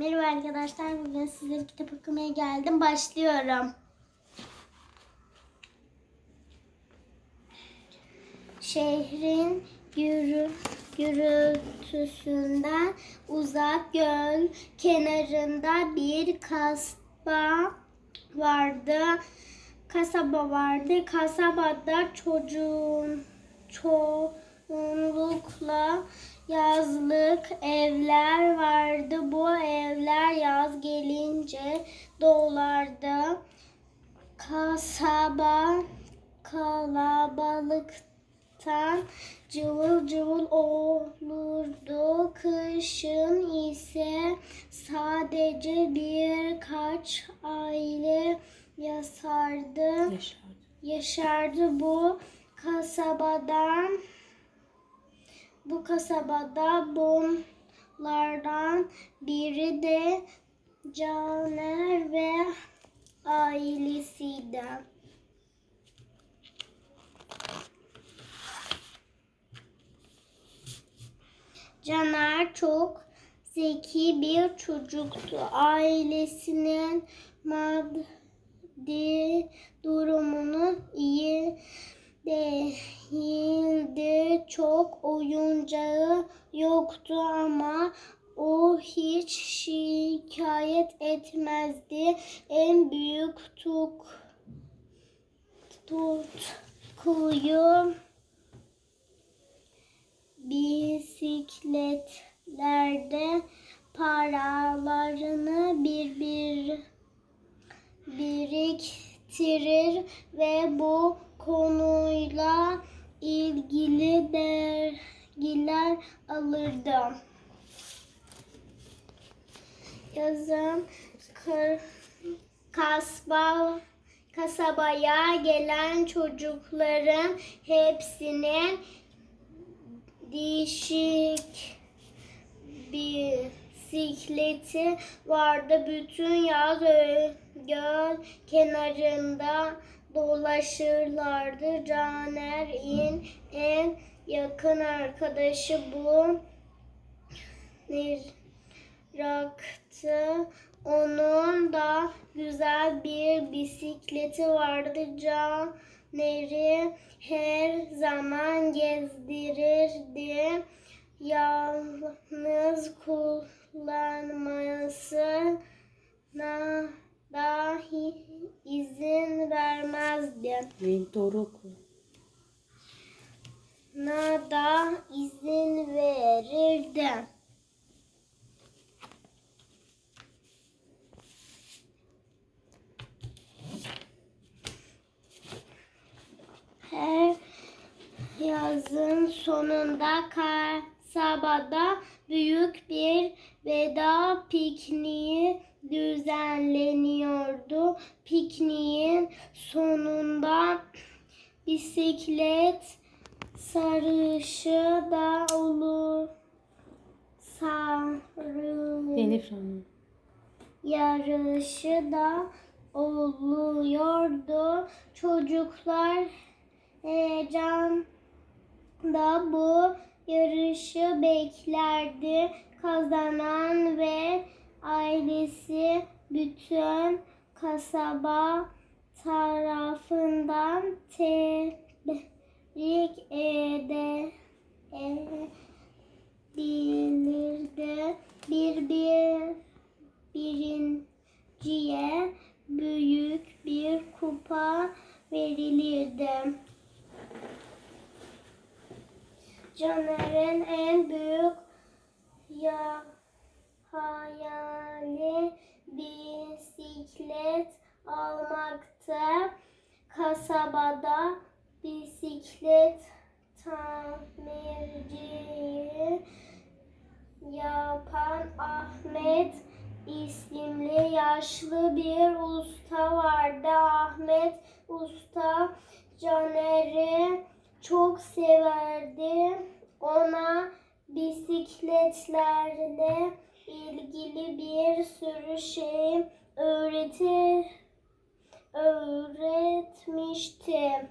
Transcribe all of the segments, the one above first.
Merhaba arkadaşlar. Bugün sizlere kitap okumaya geldim. Başlıyorum. Şehrin gürü, gürültüsünden uzak göl kenarında bir kasaba vardı. Kasaba vardı. Kasabada çocuğun çoğunlukla yazlık evler vardı. Bu yaz gelince dolardı. Kasaba kalabalıktan cıvıl cıvıl olurdu. Kışın ise sadece birkaç aile yaşardı. Yaşardı. Yaşardı bu kasabadan bu kasabada bunlardan biri de Caner ve ailesiydi. Caner çok zeki bir çocuktu. Ailesinin maddi durumunu iyi değildi. Çok oyuncağı yoktu ama o hiç şikayet etmezdi. En büyük tuk, tutkuyu bisikletlerde paralarını bir bir biriktirir ve bu konuyla ilgili dergiler alırdı. Yazın kasba kasabaya gelen çocukların hepsinin değişik bisikleti vardı. Bütün yaz göl kenarında dolaşırlardı. Caner'in en yakın arkadaşı bu Niraktı. Onun da güzel bir bisikleti vardı. Caner'i her zaman gezdirirdi. Yalnız kullanmasına dahi izin vermezdi. Neyin doğru oku. Na da izin verirdi. Her yazın sonunda kasabada büyük bir veda pikniği düzenleniyordu. Pikniğin sonunda bisiklet sarışı da olur. Sarı Elif yarışı da oluyordu. Çocuklar heyecan da bu yarışı beklerdi. Kazanan ve ailesi bütün kasaba tarafından tebrik edilirdi. Bir bir birinciye büyük bir kupa verilirdi. Caner'in en büyük ya hayali bisiklet almakta. Kasabada bisiklet tamirciliği yapan Ahmet isimli yaşlı bir usta vardı. Ahmet usta Caner'i çok severdi. Ona bisikletlerle ilgili bir sürü şey öğretir öğretmişti.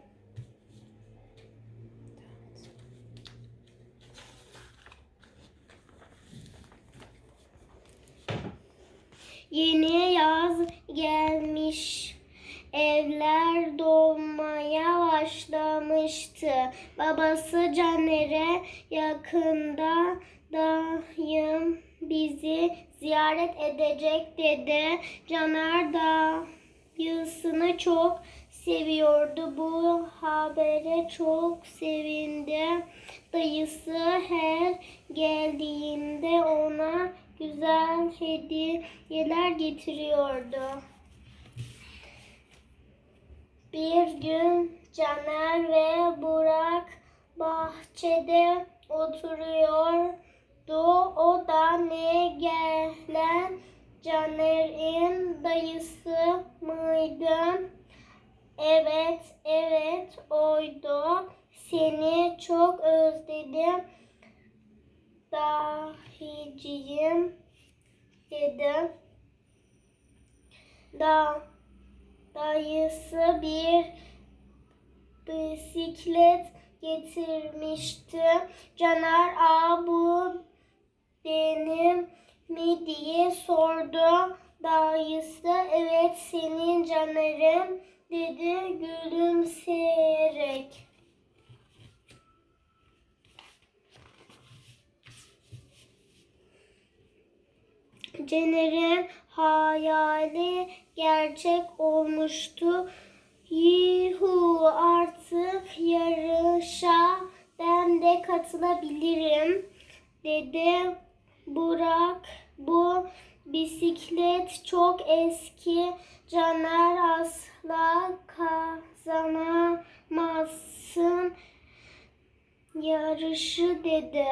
Yeni yaz gelmiş. Evler dolmaya başlamıştı. Babası Caner'e yakında dayım bizi ziyaret edecek dedi. Caner dayısını çok seviyordu. Bu habere çok sevindi. Dayısı her geldiğinde ona güzel hediyeler getiriyordu. Bir gün Caner ve Burak bahçede oturuyordu. O da ne gelen Caner'in dayısı mıydı? Evet, evet oydu. Seni çok özledim. Dahiciyim dedi. Da dayısı bir bisiklet getirmişti. Caner a bu benim mi diye sordu. Dayısı evet senin Caner'in dedi gülümseyerek. Caner'in hayali gerçek olmuştu. Yuhu artık yarışa ben de katılabilirim dedi Burak. Bu bisiklet çok eski. Caner asla kazanamazsın yarışı dedi.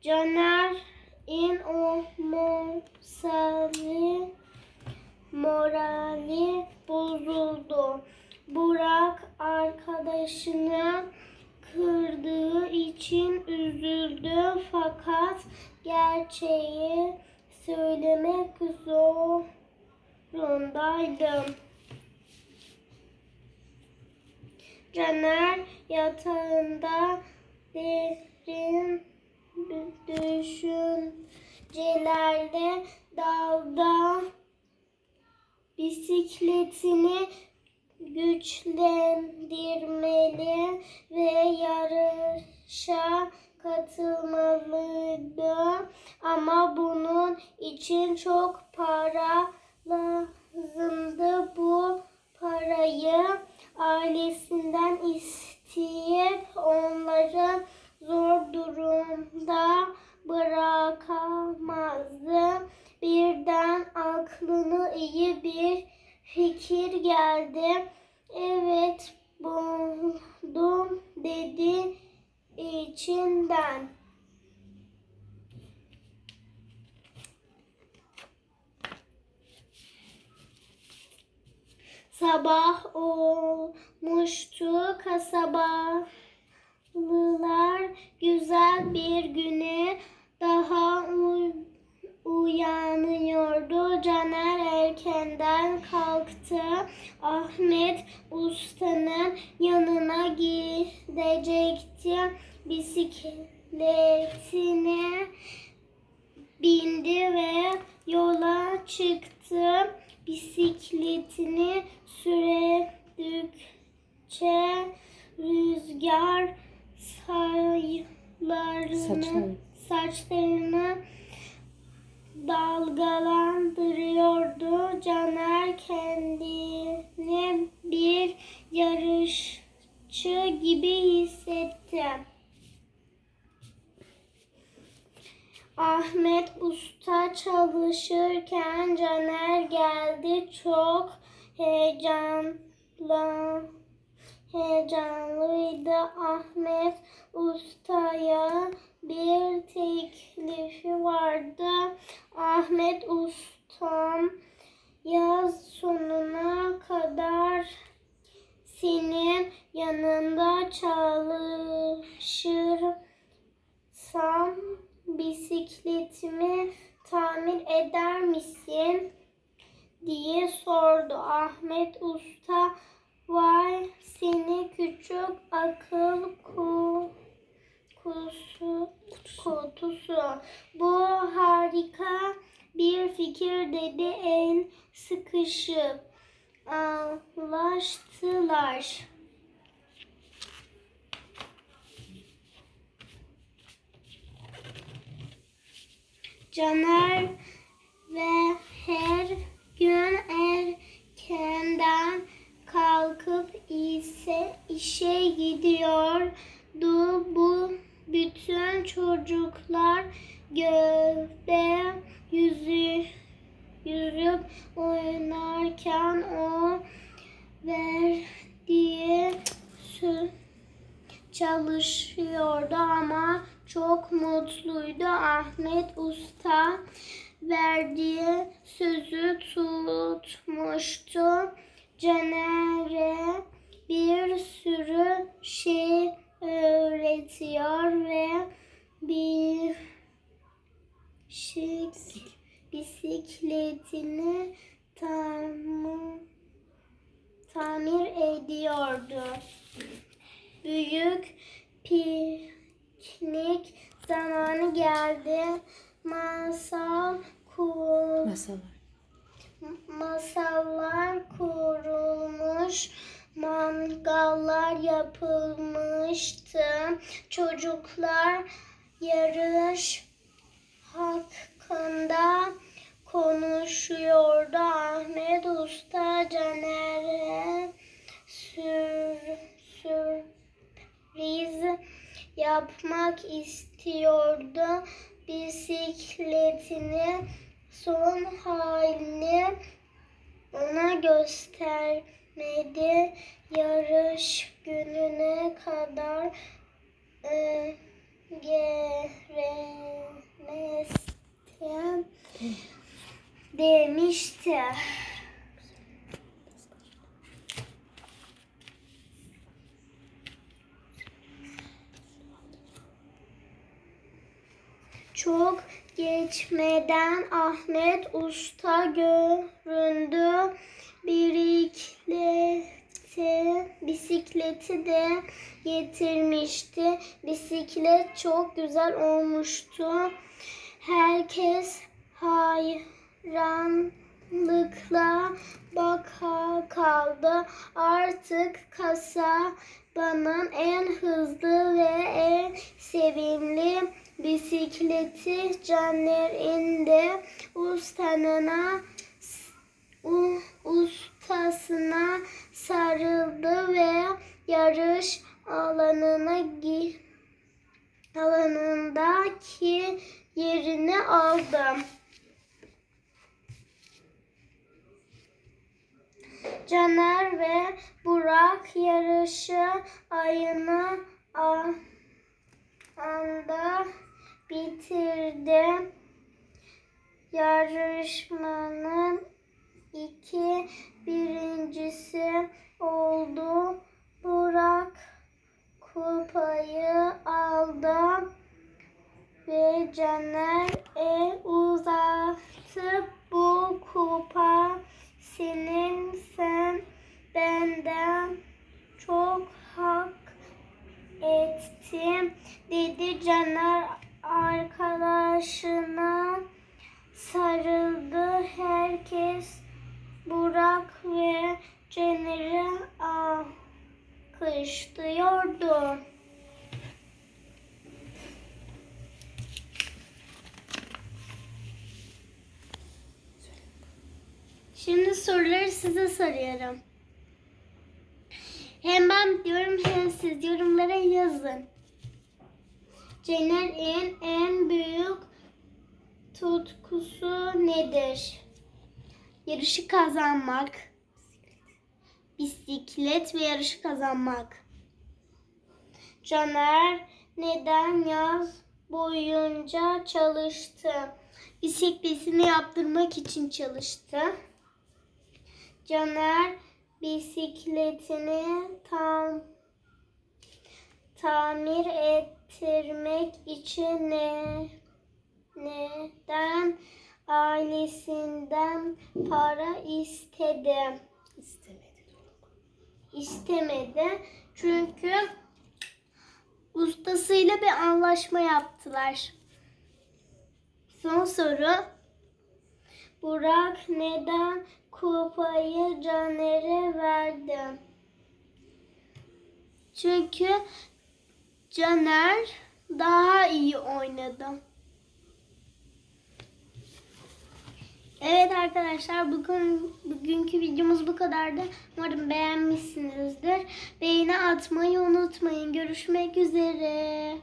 Caner in o morali, bozuldu. Burak arkadaşını kırdığı için üzüldü fakat gerçeği söylemek zorundaydı. Caner yatağında derin düşüncelerle dalda bisikletini güçlendirmeli ve yarışa katılmalıydı. Ama bunun için çok para lazımdı. Bu parayı ailesinden isteyip onları zor durumda bırakamazdı. Birden aklına iyi bir fikir geldi. Evet buldum dedi içinden. Sabah olmuştu kasabalılar güzel bir güne daha uy- uyanıyordu. Caner erkenden kalktı. Ahmet ustanın yanına gidecekti. Bisikletine bindi ve yola çıktı. Bisikletini sürdükçe rüzgar saylarını Saçlarını. saçlarını dalgalandırıyordu. Caner kendini bir yarışçı gibi hissetti. Ahmet Usta çalışırken Caner geldi. Çok heyecanlı heyecanlıydı. Ahmet Usta'ya bir teklifi vardı. Ahmet Ustam yaz sonuna kadar senin yanında çalışırsam bisikletimi tamir eder misin? diye sordu Ahmet Usta. Vay seni küçük akıl ku, kusu, kutusu. Bu harika bir fikir dedi el sıkışıp anlaştılar. Caner ve her gün erkenden kalkıp ise işe gidiyordu. Bu bütün çocuklar gölde yüzü, yüzüp oynarken o verdiği sü- çalışıyordu ama çok mutluydu. Ahmet Usta verdiği sözü tutmuştu. Caner'e bir sürü şey öğretiyor ve bir şey bisikletini tam, tamir ediyordu. Büyük piknik zamanı geldi. Masal kur, Masalar. masallar kurulmuş, mangallar yapılmıştı. Çocuklar yarış hakkında konuşuyordu. Ahmet Usta Caner'e yapmak istiyordu. Bisikletini son halini ona göstermedi. Yarış gününe kadar e, gelemezdim demişti. Çok geçmeden Ahmet Usta göründü. Birikleti, bisikleti de getirmişti. Bisiklet çok güzel olmuştu. Herkes hayranlıkla baka kaldı. Artık kasabanın en hızlı ve en sevimli bisikleti Caner'in de ustanına u- ustasına sarıldı ve yarış alanına gi- alanındaki yerini aldı. Caner ve Burak yarışı ayını a- anda bitirdi. Yarışmanın iki birincisi oldu. Burak kupayı aldı ve Caner el uzattı. Bu kupa senin sen benden çok hak ettim dedi Caner arkadaşına sarıldı. Herkes Burak ve Caner'i alkışlıyordu. Şimdi soruları size soruyorum. Hem ben diyorum hem siz yorumlara yazın. Caner'in en büyük tutkusu nedir? Yarışı kazanmak. Bisiklet ve yarışı kazanmak. Caner neden yaz boyunca çalıştı? Bisikletini yaptırmak için çalıştı. Caner bisikletini tam tamir ettirmek için ne neden ailesinden para istedi? İstemedi. istemedi. Çünkü ustasıyla bir anlaşma yaptılar. Son soru. Burak neden kupayı Caner'e verdi? Çünkü Caner daha iyi oynadı. Evet arkadaşlar bugün bugünkü videomuz bu kadardı. Umarım beğenmişsinizdir. Beğeni atmayı unutmayın. Görüşmek üzere.